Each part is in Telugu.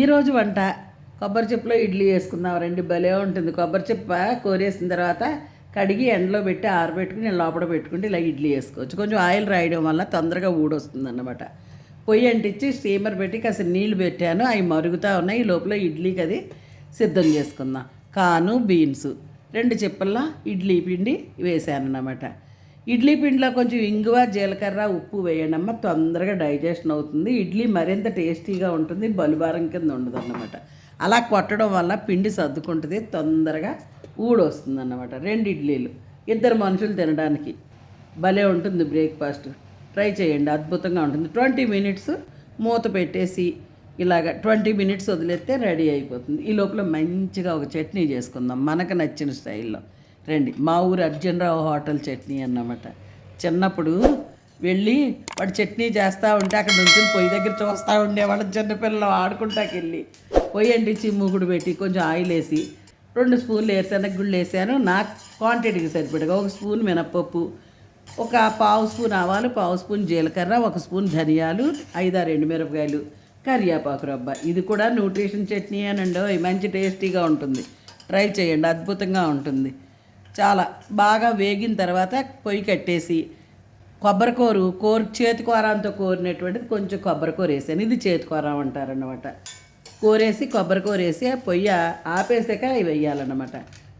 ఈరోజు వంట. కొబ్బరి చెప్పులో ఇడ్లీ వేసుకుందాం రండి భలే ఉంటుంది. కొబ్బరి చెప్ప కోరేసిన తర్వాత కడిగి ఎండలో పెట్టి ఆరబెట్టుకుని లోపల పెట్టుకుంటే ఇలా ఇడ్లీ వేసుకోవచ్చు. కొంచెం ఆయిల్ రాయడం వల్ల తొందరగా ఊడొస్తుంది అన్నమాట పొయ్యి అంటించి స్టీమర్ పెట్టి కాస్త నీళ్ళు పెట్టాను. అవి మరుగుతూ ఉన్నాయి. ఈ లోపల ఇడ్లీకి అది సిద్ధం చేసుకుందాం. కాను బీన్స్. రెండు చిప్పల్లో ఇడ్లీ పిండి వేసాను అన్నమాట ఇడ్లీ పిండిలో కొంచెం ఇంగువ జీలకర్ర ఉప్పు వేయండి అమ్మ తొందరగా డైజెషన్ అవుతుంది. ఇడ్లీ మరింత టేస్టీగా ఉంటుంది బలుబారం కింద ఉండదు అన్నమాట అలా కొట్టడం వల్ల పిండి సర్దుకుంటుంది తొందరగా ఊడొస్తుంది అన్నమాట రెండు ఇడ్లీలు. ఇద్దరు మనుషులు తినడానికి భలే ఉంటుంది బ్రేక్ఫాస్ట్. ట్రై చేయండి అద్భుతంగా ఉంటుంది. ట్వంటీ మినిట్స్ మూత పెట్టేసి ఇలాగ ట్వంటీ మినిట్స్ వదిలేస్తే రెడీ అయిపోతుంది. ఈ లోపల మంచిగా ఒక చట్నీ చేసుకుందాం మనకు నచ్చిన స్టైల్లో. రండి. మా ఊరు అర్జునరావు హోటల్ చట్నీ అన్నమాట. చిన్నప్పుడు వెళ్ళి వాడు చట్నీ చేస్తూ ఉంటే అక్కడ నుంచి పొయ్యి దగ్గర చూస్తూ ఉండేవాళ్ళం. చిన్నపిల్లలు ఆడుకుంటాకి వెళ్ళి. పొయ్యి అంటించి మూగుడు పెట్టి కొంచెం ఆయిల్ వేసి రెండు స్పూన్లు వేరుశనగ గుళ్ళు వేసాను. నా క్వాంటిటీకి సరిపడగా ఒక స్పూన్ మినప్పప్పు ఒక పావు స్పూన్ ఆవాలు పావు స్పూన్ జీలకర్ర ఒక స్పూన్ ధనియాలు ఐదారు ఎండుమిరపకాయలు కరివేపాకు రబ్బ ఇది కూడా న్యూట్రిషన్ చట్నీ అనండి. మంచి టేస్టీగా ఉంటుంది. ట్రై చేయండి. అద్భుతంగా ఉంటుంది. చాలా బాగా వేగిన తర్వాత పొయ్యి కట్టేసి కొబ్బరికూరు కోరు చేతికూరంతో కోరినటువంటిది కొంచెం కొబ్బరికూర వేసాను ఇది చేతికూర అంటారన్నమాట. కూరేసి కొబ్బరికూర వేసి ఆ పొయ్యి ఆపేసాక అవి వేయాలన్నమాట.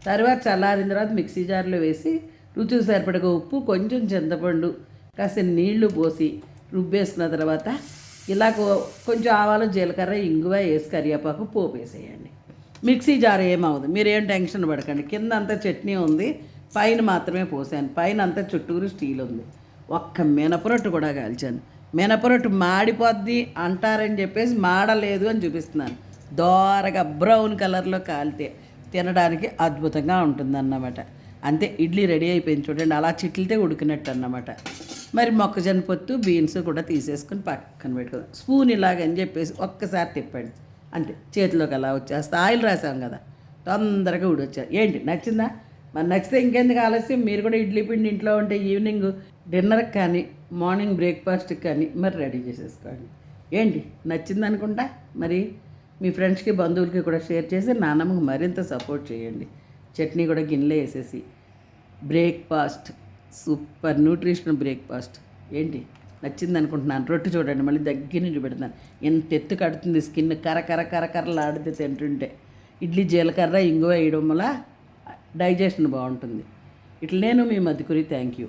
తర్వాత చల్లారిన తర్వాత మిక్సీ జార్లో వేసి రుచికి సరిపడగా ఉప్పు కొంచెం చింతపండు కాసిన నీళ్ళు పోసి రుబ్బేసుకున్న తర్వాత ఇలా కో- కొంచెం ఆవాలు జీలకర్ర ఇంగువ వేసి కరివేపాకు పోపు వేసేయండి. మిక్సీ జార్ ఏమవుదు మీరేం టెన్షన్ పడకండి. కింద అంతా చట్నీ ఉంది. పైన మాత్రమే పోసాను. పైన అంతా చుట్టూరు స్టీల్ ఉంది. ఒక్క మినపరొట్టు కూడా కాల్చాను. మినపరొట్టు మాడిపోద్ది అంటారని చెప్పేసి మాడలేదు అని చూపిస్తున్నాను. దోరగా బ్రౌన్ కలర్లో కాలితే తినడానికి అద్భుతంగా ఉంటుందన్నమాట. అంతే ఇడ్లీ రెడీ అయిపోయింది చూడండి. అలా చిట్లితే ఉడికినట్టు అన్నమాట మరి మొక్కజొన్న పొత్తు బీన్స్ కూడా తీసేసుకుని పక్కన పెట్టుకుందాం. స్పూన్ ఇలాగని చెప్పేసి ఒక్కసారి తిప్పండి. అంతే చేతిలోకి అలా వచ్చేస్తా ఆయిల్ రాసాం కదా. తొందరగా ఊడొచ్చారు ఏంటి? నచ్చిందా? మరి నచ్చితే ఇంకెందుకు ఆలస్యం? మీరు కూడా ఇడ్లీ పిండి ఇంట్లో ఉంటే ఈవినింగ్ డిన్నర్కి కానీ మార్నింగ్ బ్రేక్ఫాస్ట్కి కానీ మరి రెడీ చేసేసుకోండి. ఏంటి? నచ్చింది అనుకుంటా? మరి మీ ఫ్రెండ్స్కి బంధువులకి కూడా షేర్ చేసి నాన్నమ్మకి మరింత సపోర్ట్ చేయండి. చట్నీ కూడా గిన్నెలో వేసేసి. Breakfast super nutritional breakfast. ఏంటి? నచ్చింది అనుకుంటున్నాను రొట్టె చూడండి మళ్ళీ దగ్గర నుంచి పెడతాను. ఎంత ఎత్తు కడుతుంది స్కిన్ కర కర కర కరలాడితే తింటుంటే. ఇడ్లీ జీలకర్ర ఇంగువ వేయడం వల్ల డైజెషన్ బాగుంటుంది. ఇట్లా నేను మీ మధ్యకురి థ్యాంక్ యూ